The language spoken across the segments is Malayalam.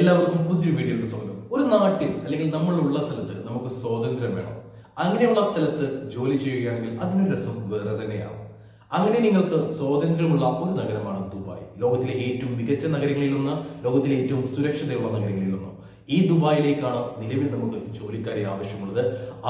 എല്ലാവർക്കും പുതിയൊരു വീഡിയോയുടെ സ്വാഗതം. ഒരു നാട്ടിൽ അല്ലെങ്കിൽ നമ്മളുള്ള സ്ഥലത്ത് നമുക്ക് സ്വാതന്ത്ര്യം വേണം. അങ്ങനെയുള്ള സ്ഥലത്ത് ജോലി ചെയ്യുകയാണെങ്കിൽ അതിനൊരു രസം വേറെ തന്നെയാണ്. അങ്ങനെ നിങ്ങൾക്ക് സ്വാതന്ത്ര്യമുള്ള ഒരു നഗരമാണ് ദുബായ്. ലോകത്തിലെ ഏറ്റവും മികച്ച നഗരങ്ങളിലൊന്ന് ലോകത്തിലെ ഏറ്റവും സുരക്ഷിതയുള്ള നഗരങ്ങളിലൊന്ന് ഈ ദുബായിലേക്കാണ് നിലവിൽ നമുക്ക് ജോലിക്കാരെ ആവശ്യമുള്ളത്.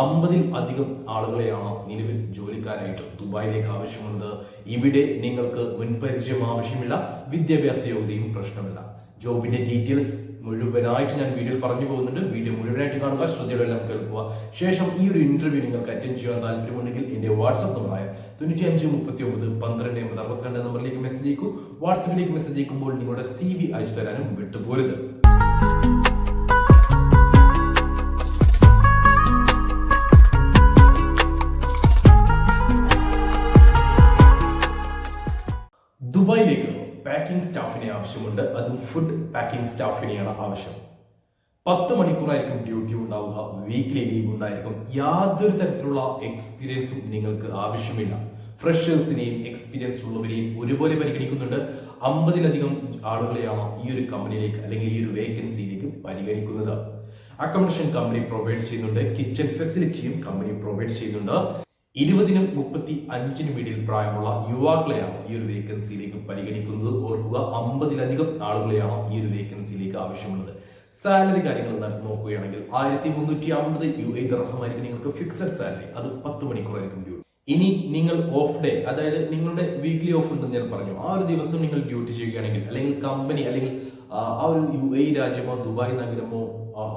അമ്പതിൽ അധികം ആളുകളെയാണ് നിലവിൽ ജോലിക്കാരായിട്ട് ദുബായിലേക്ക് ആവശ്യമുള്ളത്. ഇവിടെ നിങ്ങൾക്ക് മുൻപരിചയം ആവശ്യമില്ല വിദ്യാഭ്യാസ യോഗ്യതയും പ്രശ്നമില്ല. ജോബിന്റെ ഡീറ്റെയിൽസ് മുഴുവനായിട്ട് ഞാൻ വീഡിയോയിൽ പറഞ്ഞു പോകുന്നുണ്ട്. വീഡിയോ മുഴുവനായിട്ട് കാണുക ശ്രദ്ധയോടെ എല്ലാം കേൾക്കുക. ശേഷം ഈ ഒരു ഇന്റർവ്യൂ നിങ്ങൾക്ക് അറ്റൻഡ് ചെയ്യാൻ താല്പര്യമുണ്ടെങ്കിൽ എന്റെ വാട്സ്ആപ്പ് നമ്പറായ തൊണ്ണൂറ്റി അഞ്ച് മുപ്പത്തി ഒമ്പത് പന്ത്രണ്ട് എൺപത് അറുപത്തിരണ്ട് നമ്പറിലേക്ക് മെസ്സേജ് അയക്കൂ വാട്സപ്പിലേക്ക് മെസ്സേജ് അയക്കുമ്പോൾ നിങ്ങളുടെ സി വി അയച്ചു തരാനും വിട്ടുപോരുത്. ദുബായിലേക്ക് പാക്കിംഗ് സ്റ്റാഫിനെ ആവശ്യമുണ്ട്. അതും ഫുഡ് പാക്കിംഗ് സ്റ്റാഫിനെയാണ് ആവശ്യം. പത്ത് മണിക്കൂറായിരിക്കും ഡ്യൂട്ടി ഉണ്ടാവുക. വീക്ക്ലി ലീവ് ഉണ്ടായിരിക്കും. യാതൊരു തരത്തിലുള്ള എക്സ്പീരിയൻസും നിങ്ങൾക്ക് ആവശ്യമില്ല. ഫ്രഷേഴ്സിനെയും എക്സ്പീരിയൻസ് ഉള്ളവരെയും ഒരുപോലെ പരിഗണിക്കുന്നുണ്ട്. അമ്പതിലധികം ആളുകളെയാണ് ഈ ഒരു കമ്പനിയിലേക്ക് അല്ലെങ്കിൽ ഈ ഒരു വേക്കൻസിയിലേക്ക് പരിഗണിക്കുന്നത്. അക്കോമഡേഷൻ കമ്പനി പ്രൊവൈഡ് ചെയ്യുന്നുണ്ട്. കിച്ചൺ ഫെസിലിറ്റിയും കമ്പനി പ്രൊവൈഡ് ചെയ്യുന്നുണ്ട്. ഇരുപതിനും മുപ്പത്തി അഞ്ചിനും ഇടയിൽ പ്രായമുള്ള യുവാക്കളെയാണ് ഈ ഒരു വേക്കൻസിയിലേക്ക് പരിഗണിക്കുന്നത്. ഓർക്കുക അമ്പതിലധികം ആളുകളെയാണ് ഈ ഒരു വേക്കൻസിയിലേക്ക് ആവശ്യമുള്ളത്. സാലറി കാര്യങ്ങൾ നോക്കുകയാണെങ്കിൽ ആയിരത്തി മുന്നൂറ്റി അമ്പത് യു എ ദർഹമായിരിക്കും നിങ്ങൾക്ക് ഫിക്സഡ് സാലറി അത് പത്ത് മണിക്കൂറായിരിക്കും ഡ്യൂട്ടി ഇനി നിങ്ങൾ ഓഫ് ഡേ അതായത് നിങ്ങളുടെ വീക്ക്ലി ഓഫ് ഉണ്ടെന്ന് ഞാൻ പറഞ്ഞു. ആ ഒരു ദിവസം നിങ്ങൾ ഡ്യൂട്ടി ചെയ്യുകയാണെങ്കിൽ അല്ലെങ്കിൽ കമ്പനി അല്ലെങ്കിൽ ആ ഒരു യു എ രാജ്യമോ ദുബായ് നഗരമോ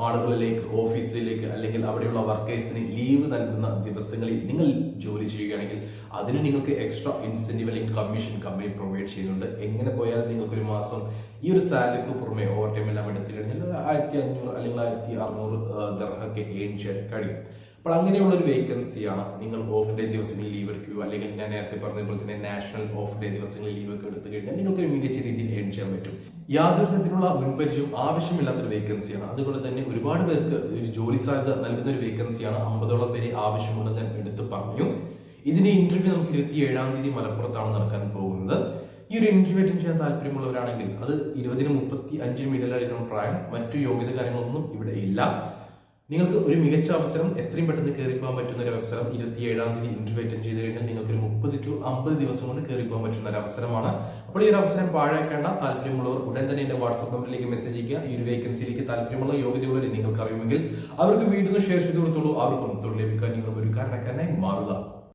ആളുകളിലേക്ക് ഓഫീസിലേക്ക് അല്ലെങ്കിൽ അവിടെയുള്ള വർക്കേഴ്സിന് ലീവ് നൽകുന്ന ദിവസങ്ങളിൽ നിങ്ങൾ ജോലി ചെയ്യുകയാണെങ്കിൽ അതിന് നിങ്ങൾക്ക് എക്സ്ട്രാ ഇൻസെന്റീവ് അല്ലെങ്കിൽ കമ്മീഷൻ കമ്പനി പ്രൊവൈഡ് ചെയ്യുന്നുണ്ട്. എങ്ങനെ പോയാൽ നിങ്ങൾക്ക് ഒരു മാസം ഈ ഒരു സാലറിക്ക് പുറമെ ഓവർ ടൈം എല്ലാം എടുത്തു കഴിഞ്ഞാൽ ആയിരത്തി അഞ്ഞൂറ് അല്ലെങ്കിൽ ആയിരത്തി അറുന്നൂറ് ദർഹൊക്കെ ഏൺ ചെയ്യാൻ കഴിയും. അപ്പോൾ അങ്ങനെയുള്ള ഒരു വേക്കൻസിയാണ് നിങ്ങൾ ഓഫ് ഡേ ദിവസങ്ങളിൽ ലീവ് എടുക്കുകയോ അല്ലെങ്കിൽ ഞാൻ നേരത്തെ പറഞ്ഞതുപോലെ തന്നെ നാഷണൽ ഓഫ് ഡേ ദിവസങ്ങളിൽ ലീവ് ഒക്കെ എടുത്തു കഴിഞ്ഞാൽ നിങ്ങൾക്ക് മികച്ച രീതിയിൽ ഏൺ ചെയ്യാൻ പറ്റും. യാതൊരു തരത്തിലുള്ള മുൻപരിചയം ആവശ്യമില്ലാത്തൊരു വേക്കൻസിയാണ്. അതുകൊണ്ട് തന്നെ ഒരുപാട് പേർക്ക് ഒരു ജോലി സാധ്യത നൽകുന്ന ഒരു വേക്കൻസിയാണ് അമ്പതോളം പേരെ ആവശ്യമുണ്ടെന്ന് ഞാൻ എടുത്തു പറഞ്ഞു. ഇതിന്റെ ഇന്റർവ്യൂ നമുക്ക് ഇരുപത്തി ഏഴാം തീയതി മലപ്പുറത്താണ് നടക്കാൻ പോകുന്നത്. ഈ ഒരു ഇന്റർവ്യൂ അറ്റൻഡ് ചെയ്യാൻ താല്പര്യമുള്ളവരാണെങ്കിൽ അത് ഇരുപതിനും മുപ്പത്തി അഞ്ചിനും ഇടയിലായിരിക്കണം പ്രായം. മറ്റു യോഗ്യത കാര്യങ്ങളൊന്നും ഇവിടെ ഇല്ല. നിങ്ങൾക്ക് ഒരു മികച്ച അവസരം എത്രയും പെട്ടെന്ന് കയറി പോകാൻ പറ്റുന്ന ഒരു അവസരം ഇരുപത്തി ഏഴാം തീയതി ഇന്റർവ്യൂ അറ്റൻഡ് ചെയ്ത് കഴിഞ്ഞാൽ നിങ്ങൾക്ക് ഒരു മുപ്പത് ടു അമ്പത് ദിവസം കൊണ്ട് കയറി പോകാൻ പറ്റുന്ന ഒരു അവസരമാണ്. അപ്പോൾ ഈ ഒരു അവസരം പാഴാക്കേണ്ട താല്പര്യമുള്ളവർ ഉടൻ തന്നെ എന്റെ വാട്സ്ആപ്പ് നമ്പറിലേക്ക് മെസ്സേജ് ചെയ്യുക ഈ ഒരു വേക്കൻസിയിലേക്ക് താല്പര്യമുള്ള യോഗ്യതയുള്ളവരെ നിങ്ങൾക്ക് അറിയുമെങ്കിൽ അവർക്ക് വീട്ടിൽ നിന്ന് ഷെയർ ചെയ്ത് കൊടുത്തോളൂ. അവർക്കും തൊഴിൽ ലഭിക്കാൻ നിങ്ങൾ ഒരു കാരണക്കാരനായി മാറുക.